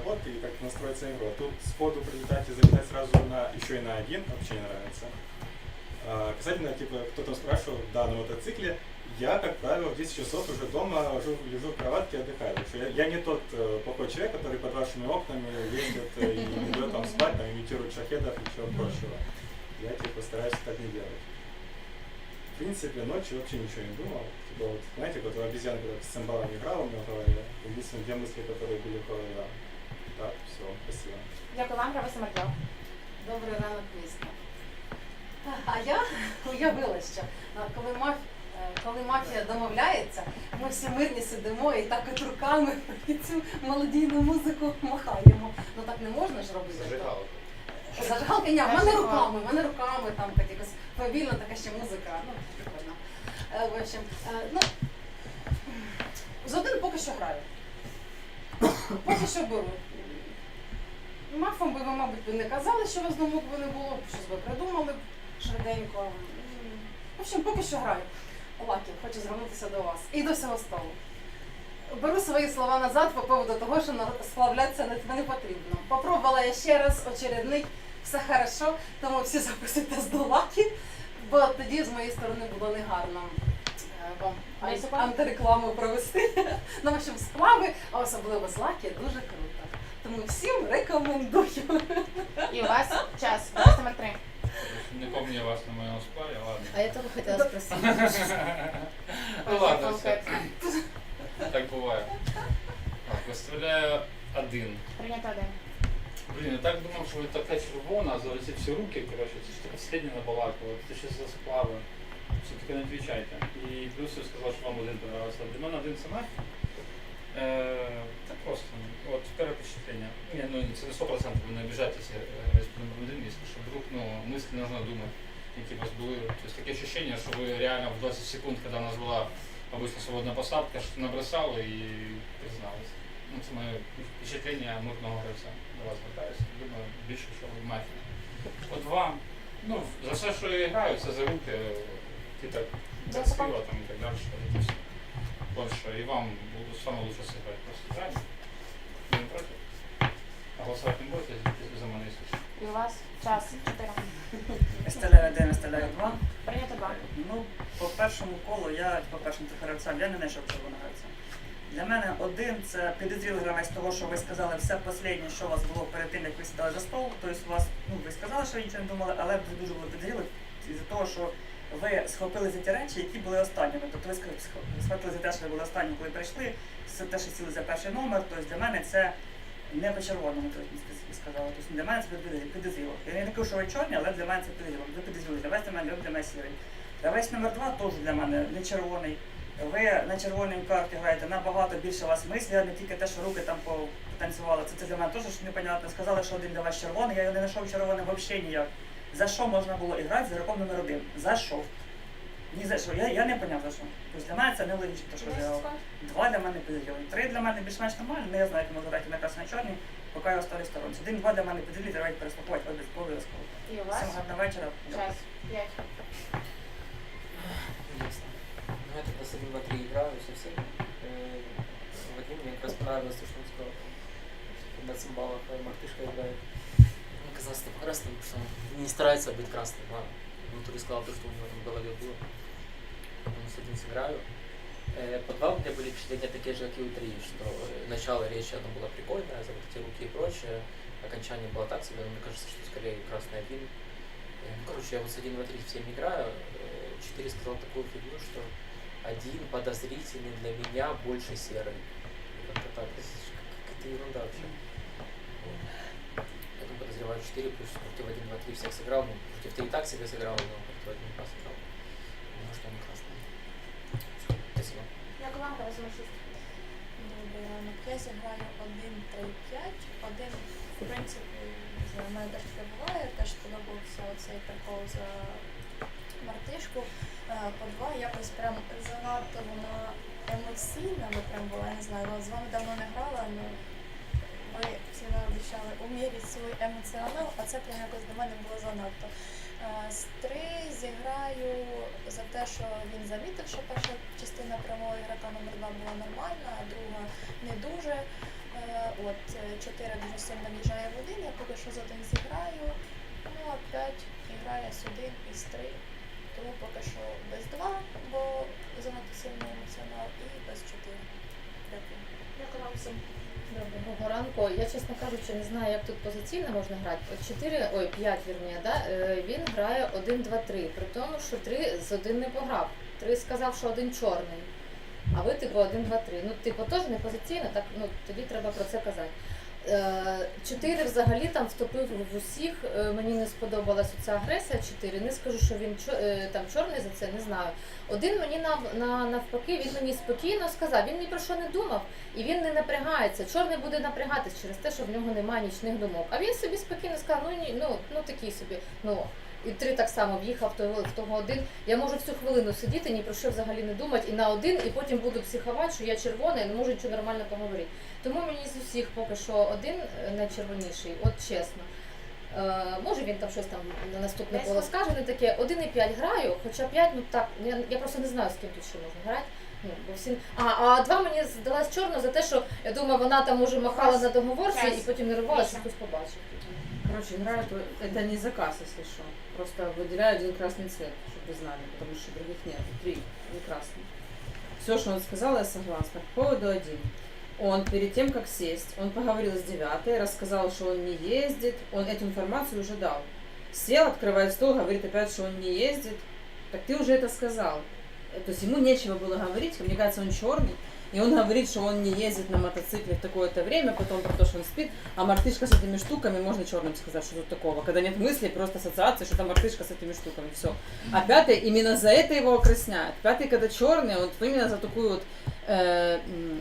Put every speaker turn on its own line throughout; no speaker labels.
ход и как настроиться на игру. А Тут сходу прилетать и залетать сразу на еще и на один вообще не нравится. А, касательно, типа, кто-то спрашивал, да, на мотоцикле, я, как правило, в 10 часов уже дома лежу, лежу в кроватке и отдыхаю. Я, я не тот э, плохой человек, который под вашими окнами ездит и не дает спать, там, имитирует шахедов и чего прочего. Я, типа, стараюсь так не делать. В принципе, ночью вообще ничего не думал. Типа, вот, знаете, вот у обезьян, когда с цимбалами играл у меня в голове, единственные две мысли, которые были в голове. Так, все, спасибо.
Дякую вам, Гравеса Мартьов.
Добрий ранок, місто. А я уявила, що коли, маф... е, коли мафія домовляється, ми всі мирні сидимо і так от руками цю мелодійну музику махаємо. Ну так не можна ж робити.
Зажигалка.
Зажигалки, ні, в мене руками, в мене руками там так якось повільно, така ще музика. Ну, прикольно. Е, В общем, е, ну, з один поки що граю. Поки що беру. Мафом би ви, мабуть, би не казали, що у вас думок би не було, щось би придумали б швиденько. В общем, поки що граю. Лакі, хочу звернутися до вас. І до всього столу. Беру свої слова назад по поводу того, що на- сплавлятися не, не потрібно. Попробувала я ще раз очередний, все хорошо, тому всі записуйтесь до Лакі, бо тоді з моєї сторони було негарно е, вам антирекламу провести. Ну, в общем, сплави, а особливо з Лакі, дуже круто. Тому всім рекомендую.
І у вас час. Гравеса номер три.
Не помню я вас на моем сплаве, ладно.
А я только хотела спросить.
Ну ладно,
Полкет.
все. Так бывает. Так, выставляю один.
Прийнято один.
Блин, я так думал, что вы такая червона, за эти все руки, короче, это что последний набалакивал, это сейчас за сплавы. Все-таки не отвечайте. И плюс я сказал, что вам один понравился. Для меня один це нафиг. Э, так просто. Вот первое впечатление. Не, ну це на 100% вы не обижайтесь, э, если номер один, если что вдруг, ну, мысли нужно думать, какие у вас были. То есть такие ощущения, что вы реально в 20 секунд, когда у нас была обычно свободная посадка, что набросали и признались. Ну, це моє впечатлення мирного гравця. До вас звертаюся. Думаю, більше, що в мафії. От вам, ну, за все, що я граю, це за руки, ти так красиво там і так далі, що це все. Больше, і вам буде саме лучше сыграть просто, правильно? Ви не проти? А голосувати не будете за мене, якщо що?
І у вас час. Чотири.
Виставляю один, виставляю два.
Прийнято два.
Ну, по першому колу я по першим трьох гравцям, я не знайшов червоного гравця. Для мене один це підозрілий гравець того, що ви сказали все останнє, що у вас було перед тим, як ви сідали за стол. Тобто у вас, ну ви сказали, що ви нічого не думали, але ви дуже було підозріло із-за того, що ви схопили за ті речі, які були останніми. Тобто ви сх- сх- схватили за те, що ви були останні, коли прийшли, за те, що сіли за перший номер. Тобто для мене це не по червоному, тобто для мене це підозріло-. Я не кажу, що ви чорні, але для мене це підозріло. Ви підозріли. Гравець для мене, ви для мене сірий. Гравець номер два теж для мене не червоний. Ви на червоній карті граєте набагато більше вас мислі, а не тільки те, що руки там потанцювали. Це, це для мене теж непонятно. Сказали, що один для вас червоний, я не знайшов червоним взагалі ніяк. За що можна було грати з ігроком номер один? За що? Ні за що. Я, я не поняв за що. Тобто для мене це нелогічно, те, що я робив. Два для мене підозріли. Три для мене більш-менш нормально, але я знаю, як можу грати на красно чорній, поки я оставлю сторонці. Один, два для мене підозріли, треба їх переслуховувати обов'язково.
І у вас
Всім гарного вечора.
час. П'ять.
Ясно. Ну, я тогда с 1, 2, 3 играю со всеми. Э, Вадим, мне как раз понравилось то, что он сказал. что На цимбалах э, мартышка играет. Казался красным, потому что он не старается быть красным. А внутри сказал то, что у него в голове было. Он с одним сыграю. Э, По два у меня были впечатления такие же, как и у три, что э, начало речи оно было прикольное, за вот эти руки и прочее. Окончание было так себе, но мне кажется, что скорее красный один. Э, Ну, короче, я вот с 1, 2, 3 всеми играю. Э, Четыре сказал такую фигню, что один подозрительный для меня больше серый. Как-то так. Какая-то ерунда вообще. Вот. Поэтому подозреваю 4, плюс против 1, 2, 3 всех сыграл. Ну, против 3 так себе сыграл, но против 1, 2 сыграл. Думаю, что он красный. Всё, Спасибо.
Дякую вам, Гравеса номер шість.
Добрий ранок. Я зіграю 1, 3, 5. Один, в принципі, не знаю, в мене теж таке буває. Теж сподобався цей прикол за мартишку. Е, По два якось прям занадто вона емоційна, ви прям була, я не знаю, ну, з вами давно не грала, але всі нам обіцяли умірити свій емоціонал, а це прям якось до мене було занадто. Е, З три зіграю за те, що він замітив, що перша частина прямого ігрока номер два була нормальна, а друга не дуже. Е, От 4 дуже сильно в'їжджає в один, я поки що з один зіграю. Ну а 5 грає з один із 3. Тому поки що без 2, бо занадто сильний емоціонал, і без 4. Дякую.
Дякую вам всім.
Доброго ранку. Я, чесно кажучи, не знаю, як тут позиційно можна грати. От 4, ой, 5, вірніше, да? е, він грає 1, 2, 3. При тому, що 3 з один не пограв. 3 сказав, що один чорний. А ви, типу, 1, 2, 3. Ну, типу, теж не позиційно, так ну, тоді треба про це казати. Е, Чотири взагалі там втопив в усіх. Е, Мені не сподобалася ця агресія. Чотири. Не скажу, що він е, там чорний за це, не знаю. Один мені на, навпаки, він мені спокійно сказав, він ні про що не думав і він не напрягається. Чорний буде напрягатись через те, що в нього немає нічних думок. А він собі спокійно сказав, ну ні, ну, ну такий собі. Ну і три так само в'їхав в того, в того один. Я можу всю хвилину сидіти, ні про що взагалі не думати, і на один, і потім буду психувати, що я червона і не можу нічого нормально поговорити. Тому мені з усіх поки що один е, найчервоніший, от чесно. Е, може він там щось там на наступне коло скаже, не таке. 1,5 граю, хоча 5, ну так, я, я просто не знаю, з ким тут ще можна грати. Ну, бо всі... А, а два мені здалась чорно за те, що я думаю, вона там може махала на договорці і потім нервувалася, що хтось побачив.
Короче, играю, то- это не заказ, если что. Просто выделяю один красный цвет, чтобы вы знали, потому что других нет. Три, не красный. Все, что он сказал, я согласна. По поводу один. Он перед тем, как сесть, он поговорил с девятой, рассказал, что он не ездит, он эту информацию уже дал. Сел, открывает стол, говорит опять, что он не ездит. Так ты уже это сказал. То есть ему нечего было говорить, мне кажется, он черный. И он говорит, что он не ездит на мотоцикле в такое-то время, потом про то, что он спит. А мартышка с этими штуками, можно черным сказать, что тут такого. Когда нет мысли, просто ассоциации, что там мартышка с этими штуками, все. А пятый именно за это его окрасняет. Пятый, когда черный, вот именно за такую вот, э, м,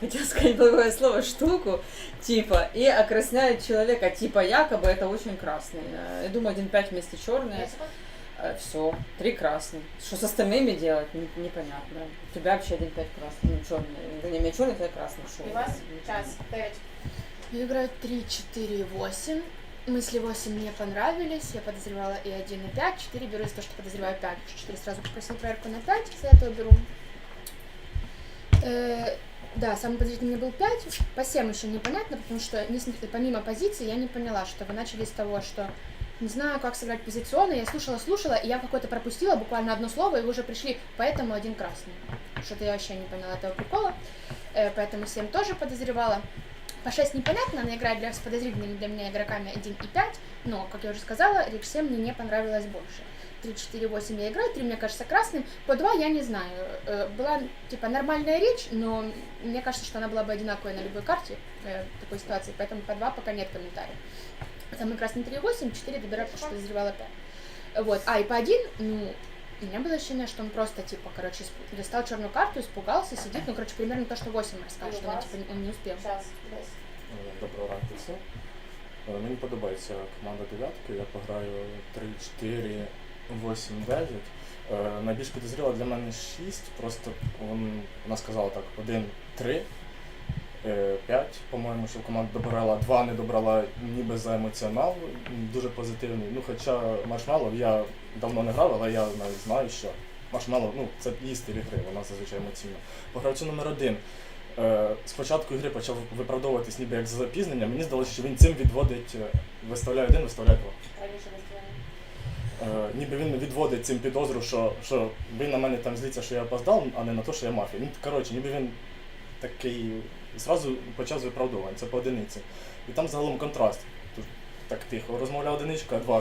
хотела сказать благое слово, штуку, типа, и окрасняет человека, типа, якобы это очень красный. Э, Я думаю, 1,5 вместе черные. Все, три красные. Что с остальными делать, не- непонятно. У тебя вообще 1,5 красный, ну черный. Вернее, у меня черный, красный. Что?
І у вас час 9.
Я играю 3, 4, 8. Мысли 8 мне понравились, я подозревала и 1, и 5. 4 беру из того, что подозреваю 5. 4 сразу попросил проверку на 5, за этого беру. Э, да, самый подозрительный был 5. По 7 еще непонятно, потому что не помимо позиции я не поняла, что вы начали с того, что не знаю, как сыграть позиционно, я слушала, слушала, и я какое-то пропустила, буквально одно слово, и уже пришли, поэтому один красный. Что-то я вообще не поняла этого прикола, Э, поэтому 7 тоже подозревала. По 6 непонятно, она играет для, с подозрительными для меня игроками 1 и 5, но, как я уже сказала, Рик 7 мне не понравилось больше. 3, 4, 8 я играю, 3 мне кажется красным, по 2 я не знаю. Э, Была, типа, нормальная речь, но мне кажется, что она была бы одинаковой на любой карте э, в такой ситуации, поэтому по 2 пока нет комментариев. Самый красный 3, 8, 4 добираю, потому что подозревала 5. Вот, а и по 1, ну, у меня было ощущение, что он просто, типа, короче, исп- достал черную карту, испугался, сидит, ну, короче, примерно то, что 8 рассказал, что он, типа, он не успел.
Час 10.
Е, Доброго ранку всім. Е, Мені подобається команда дев'ятки. Я пограю 3, 4, 8, 9. Е, Найбільш підозріла для мене 6. Просто вон- вона сказала так: 1, 3, 5, по-моєму, що команда добирала 2, не добрала ніби за емоціонал. Дуже позитивний. Ну, хоча маршмеллоу я давно не грав, але я навіть знаю, що маршмеллоу, ну, це її стиль гри, вона зазвичай емоційна. По гравцю номер 1. Е, спочатку гри почав виправдовуватись ніби як за запізнення. Мені здалося, що він цим відводить, е, виставляє один, виставляє два. Е, ніби він відводить цим підозру, що, що він на мене там злиться, що я опоздав, а не на те, що я мафія. Він, коротше, ніби він такий зразу почав з виправдовувань, це по одиниці. І там загалом контраст. Тут так тихо. Розмовляв одиничка, а два